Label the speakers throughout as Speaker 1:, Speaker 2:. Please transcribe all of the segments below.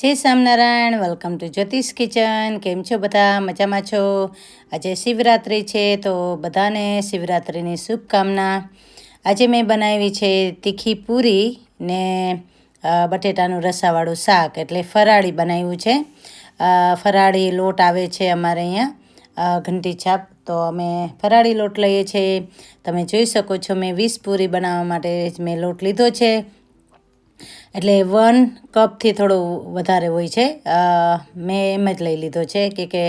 Speaker 1: જય Swaminarayan welcome to Jyotish kitchen કેમ છો બધા? મજામાં છો? આજે શિવરાત્રિ છે, તો બધાને શિવરાત્રિની શુભકામના. આજે મેં બનાવી છે તીખી પૂરી ને બટેટાનું રસાવાળું શાક, એટલે ફરાળી બનાવ્યું છે. ફરાળી લોટ આવે છે અમારે અહીંયા ઘંટી છાપ. તો અમે ફરાળી લોટ લઈએ છીએ. તમે જોઈ શકો છો, મેં વીસ પૂરી બનાવવા માટે મેં લોટ લીધો છે. એટલે વન કપથી થોડું વધારે હોય છે. મેં એમ જ લઈ લીધો છે કે કે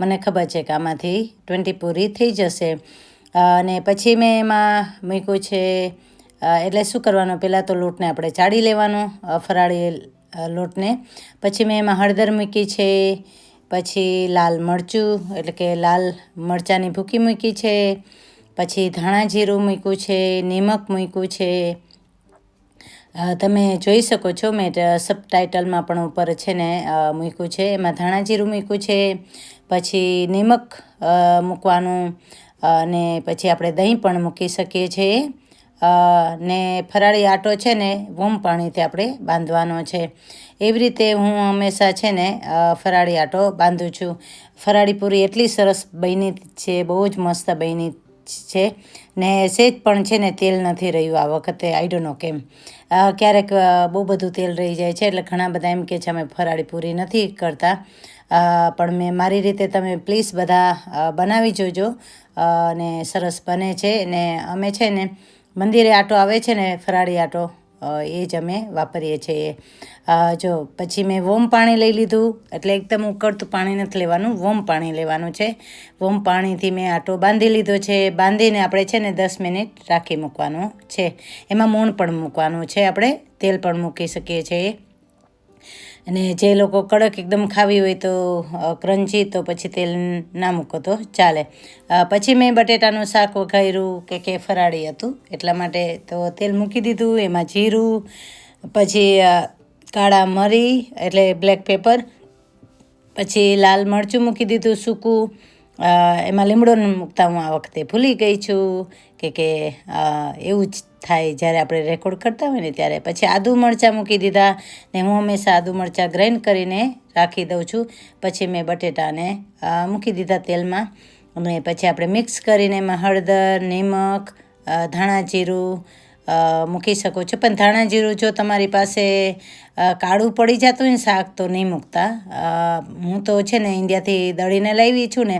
Speaker 1: મને ખબર છે કે આમાંથી ટ્વેન્ટી પૂરી થઈ જશે. અને પછી મેં એમાં મૂક્યું છે એટલે શું કરવાનું? પહેલાં તો લોટને આપણે ચાળી લેવાનો ફરાળી લોટને. પછી મેં એમાં હળદર મૂકી છે, પછી લાલ મરચું, એટલે કે લાલ મરચાંની ભૂકી મૂકી છે, પછી ધાણા જીરું મૂક્યું છે, નિમક મૂક્યું છે તમે જોઈ શકો છો મેં સબટાઇટલમાં પણ ઉપર છે ને મૂક્યું છે. એમાં ધાણાજીરું મૂક્યું છે, પછી નિમક મૂકવાનું અને પછી આપણે દહીં પણ મૂકી શકીએ છીએ. ને ફરાળી આટો છે ને, વોમ પાણીથી આપણે બાંધવાનો છે. એવી રીતે હું હંમેશા છે ને ફરાળી આટો બાંધું છું. ફરાળી પૂરી એટલી સરસ બની છે, બહુ જ મસ્ત બની છે. ને સેજ પણ છે ને તેલ નથી રહ્યું આ વખતે આઈ ડોન્ટ નો કેમ. ક્યારેક બહુ બધું તેલ રહી જાય છે એટલે ઘણા બધા એમ કે છે અમે ફરાળી પૂરી નથી કરતા. પણ મેં મારી રીતે તમે પ્લીઝ બધા બનાવી જોજો. અને સરસ બને છે. ને અમે છે ને મંદિરે આટો આવે છે ને ફરાળી આટો. એ જ અમે વાપરીએ છીએ. જો, પછી મેં વોમ પાણી લઈ લીધું, એટલે એકદમ ઉકળતું પાણી નથી લેવાનું, વોમ પાણી લેવાનું છે. વોમ પાણીથી મેં આટો બાંધી લીધો છે, બાંધીને આપણે છે ને દસ મિનિટ રાખી મૂકવાનું છે. એમાં મૂણ પણ મૂકવાનું છે, આપણે તેલ પણ મૂકી શકીએ છીએ. અને જે લોકો કડક એકદમ ખાવી હોય તો ક્રંચી તો પછી તેલ ના મૂકો તો ચાલે. પછી મેં બટેટાનું શાક વઘાર્યું કે કે ફરાળી હતું, એટલા માટે તો તેલ મૂકી દીધું, એમાં જીરું, પછી કાળા મરી, એટલે બ્લેક પેપર પછી લાલ મરચું મૂકી દીધું સૂકું એમાં લીમડો મૂકતા હું આ વખતે ભૂલી ગઈ છું, કે કે એવું જ થાય જ્યારે આપણે રેકોર્ડ કરતા હોય ને ત્યારે. પછી આદુ મરચાં મૂકી દીધા ને હું હંમેશા આદુ મરચાં ગ્રાઇન્ડ કરીને રાખી દઉં છું. પછી મેં બટેટાને મૂકી દીધા તેલમાં. અને પછી આપણે મિક્સ કરીને એમાં હળદર, નિમક ધાણા જીરું મૂકી શકો છો. પણ ધાણા જીરું જો તમારી પાસે કાળું પડી જતું હોય ને શાક તો નહીં મૂકતા. હું તો છે ને ઇન્ડિયાથી દળીને લાવી છું ને,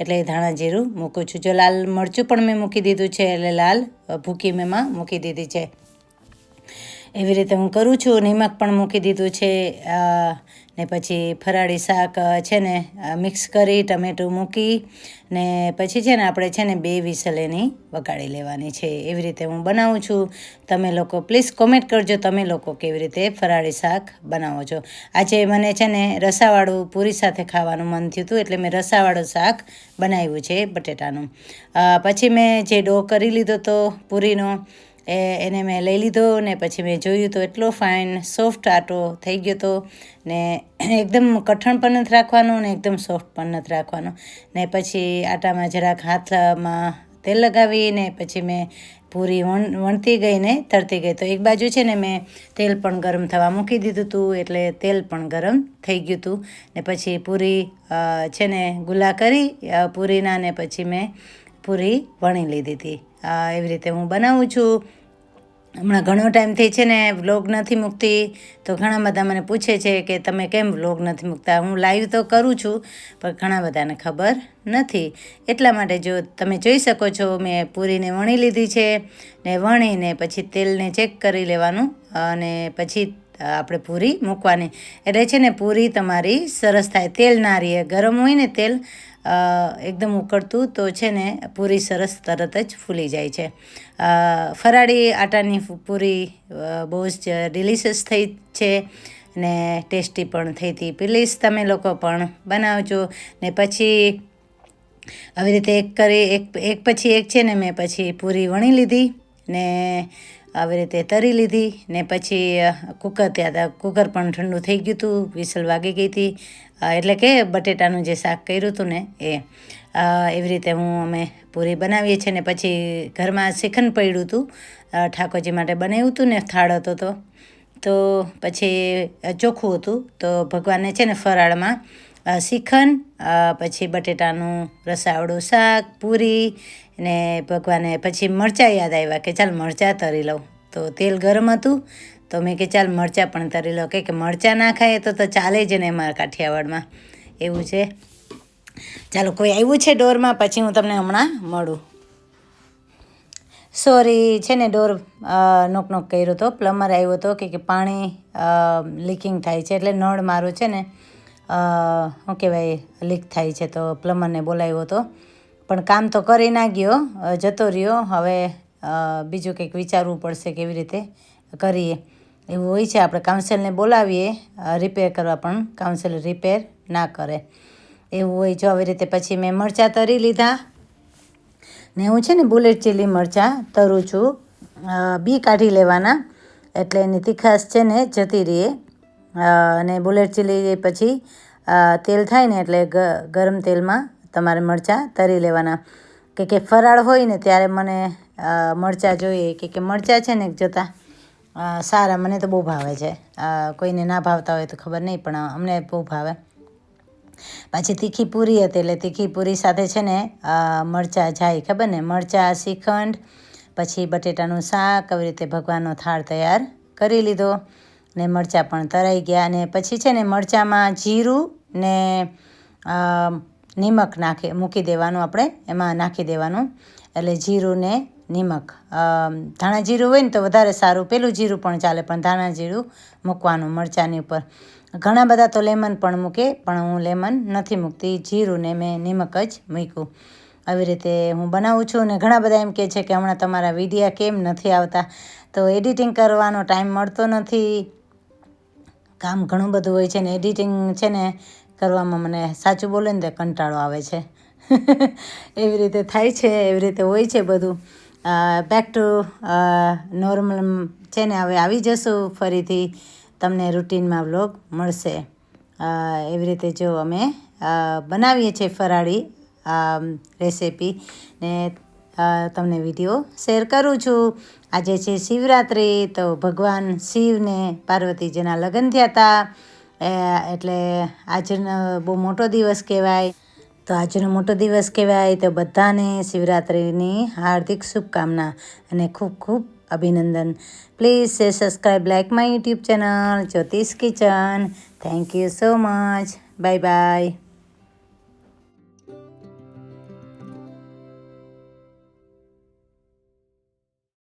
Speaker 1: એટલે ધાણા જીરું મૂકું છું. જો લાલ મરચું પણ મેં મૂકી દીધું છે, એટલે લાલ ભૂકી મેં મૂકી દીધી છે. એવી રીતે હું કરું છું નિમક પણ મૂકી દીધું છે ને પછી ફરાળી શાક છે ને મિક્સ કરી, ટમેટું મૂકી, ને પછી છે ને આપણે છે ને બે વિસલ એની વગાડી લેવાની છે. એવી રીતે હું બનાવું છું. તમે લોકો પ્લીઝ કોમેન્ટ કરજો તમે લોકો કેવી રીતે ફરાળી શાક બનાવો છો. આજે મને છે ને રસાવાળું પૂરી સાથે ખાવાનું મન થયું હતું એટલે મેં રસાવાળું શાક બનાવ્યું છે બટેટાનું. પછી મેં જે ડો કરી લીધો તો પૂરીનો એ એને મેં લઈ લીધો ને પછી મેં જોયું તો એટલો ફાઇન સોફ્ટ આટો થઈ ગયો તો ને એકદમ કઠણ પણ નથી રાખવાનું ને એકદમ સોફ્ટ પણ નથી રાખવાનું. ને પછી આટામાં જરાક હાથમાં તેલ લગાવી ને પછી મેં પૂરી વણ, વણતી ગઈ ને તરતી ગઈ તો એક બાજુ છે ને મેં તેલ પણ ગરમ થવા મૂકી દીધું હતું એટલે તેલ પણ ગરમ થઈ ગયું હતું ને પછી પૂરી છે ને ગુલા કરી પૂરીના ને પછી મેં પૂરી વણી લીધી હતી એવી રીતે હું બનાવું છું. હમણાં ઘણો ટાઈમથી છે ને વ્લોગ નથી મૂકતી, તો ઘણા બધા મને પૂછે છે કે તમે કેમ વ્લોગ નથી મૂકતા? હું લાઈવ તો કરું છું, પણ ઘણા બધાને ખબર નથી. એટલા માટે જો તમે જોઈ શકો છો, મેં પૂરીને વણી લીધી છે, ને વણીને પછી તેલને ચેક કરી લેવાનું, અને પછી આપણે પૂરી મૂકવાની. એટલે છે ને, પૂરી તમારી સરસ થાય. તેલ ના રહીએ. ગરમ હોય ને તેલ એકદમ ઉકળતું, તો છે ને, પૂરી સરસ તરત જ ફૂલી જાય છે. ફરાળી આટાની પૂરી બહુ જ ડિલિશિયસ થઈ છે ને ટેસ્ટી પણ થઈ હતી. પ્લીઝ તમે લોકો પણ બનાવજો. ને પછી આવી રીતે એક કરી, એક એક પછી એક છે ને, મેં પછી પૂરી વણી લીધી ને આવી રીતે તરી લીધી ને પછી કુકર ત્યાં કુકર પણ ઠંડુ થઈ ગયું હતું વિસલ વાગી ગઈ હતી. એટલે કે બટેટાનું જે શાક કર્યું હતું ને એ. એવી રીતે હું અમે પૂરી બનાવીએ છીએ ને પછી ઘરમાં શિખંડ પડ્યું હતું ઠાકોરજી માટે બનાવ્યું હતું ને થાળ હતો તો. તો પછી ચોખ્ખું હતું. તો ભગવાનને છે ને ફરાળમાં શિખંડ પછી બટેટાનું રસાવડું શાક, પૂરી ને ભગવાને પછી મરચાં યાદ આવ્યા કે ચાલ મરચાં તરી લઉં. તો તેલ ગરમ હતું. તો મેં કે ચાલ મરચાં પણ તરી લઉં. કે મરચાં ના ખાય તો તો ચાલે જ ને અમારા કાઠિયાવાડમાં. એવું છે. ચાલો, કોઈ આવ્યું છે ડોરમાં? પછી હું તમને હમણાં મળું. સોરી છે ને ડોર નોક નોક કર્યો હતો પ્લમર આવ્યો હતો કે પાણી લીકિંગ થાય છે. એટલે નળ મારું છે ને શું કહેવાય લીક થાય છે. તો પ્લમરને બોલાવ્યો હતો પણ કામ તો કરી ના ગયો જતો રહ્યો. હવે બીજું કંઈક વિચારવું પડશે કેવી રીતે કરીએ. એવું હોય છે, આપણે કાઉન્સિલને બોલાવીએ રિપેર કરવા પણ કાઉન્સિલ રિપેર ના કરે. એવું હોય જો આવી રીતે પછી મેં મરચાં તરી લીધા. ને હું છે ને બુલેટ ચીલી મરચાં તરું છું. બી કાઢી લેવાના, એટલે એની તીખાશ છે ને જતી રહીએ. અને બુલેટ ચીલી પછી તેલ થાય ને એટલે ગરમ તેલમાં તમારે મરચાં તરી લેવાના. કે કે ફરાળ હોય ને ત્યારે મને મરચાં જોઈએ. કે કે મરચાં છે ને જોતા સારા. મને તો બહુ ભાવે છે. કોઈને ના ભાવતા હોય તો ખબર નહીં, પણ અમને બહુ ભાવે. પાછી તીખી પૂરી હતી એટલે તીખી પૂરી સાથે છે ને મરચાં જાય, ખબર ને? મરચાં, શ્રીખંડ, પછી બટેટાનું શાક, આવી રીતે ભગવાનનો થાળ તૈયાર કરી લીધો. ને મરચાં પણ તરાઈ ગયા. અને પછી છે ને મરચાંમાં જીરું ને નિમક નાખી, મૂકી દેવાનું આપણે, એમાં નાખી દેવાનું. એટલે જીરું ને નિમક. ધાણા જીરું હોય ને તો વધારે સારું. પેલું જીરું પણ ચાલે, પણ ધાણા જીરું મૂકવાનું મરચાંની ઉપર. ઘણા બધા તો લેમન પણ મૂકે, પણ હું લેમન નથી મૂકતી. જીરું ને મેં નિમક જ મૂક્યું. આવી રીતે હું બનાવું છું અને ઘણા બધા એમ કહે છે કે હમણાં તમારા વિડીયા કેમ નથી આવતા? તો એડિટિંગ કરવાનો ટાઈમ મળતો નથી. કામ ઘણું બધું હોય છે ને, એડિટિંગ છે ને કરવામાં મને સાચું બોલે ને તે કંટાળો આવે છે. એવી રીતે થાય છે, એવી રીતે હોય છે બધું. બેક ટુ નોર્મલ છે ને, હવે આવી જશું ફરીથી. તમને રૂટીનમાં વ્લોગ મળશે. એવી રીતે જો અમે બનાવીએ છીએ ફરાળી રેસીપી ને તમને વીડિયો શેર કરું છું. આજે છે શિવરાત્રિ, તો ભગવાન શિવને પાર્વતીજીના લગ્ન થયા હતા. એટલે આજનો બહુ મોટો દિવસ કહેવાય. તો આજનો મોટો દિવસ કહેવાય તો બધાને શિવરાત્રિની હાર્દિક શુભકામના અને ખૂબ ખૂબ અભિનંદન. પ્લીઝ સે subscribe like my YouTube channel Jyotish kitchen thank you so much bye bye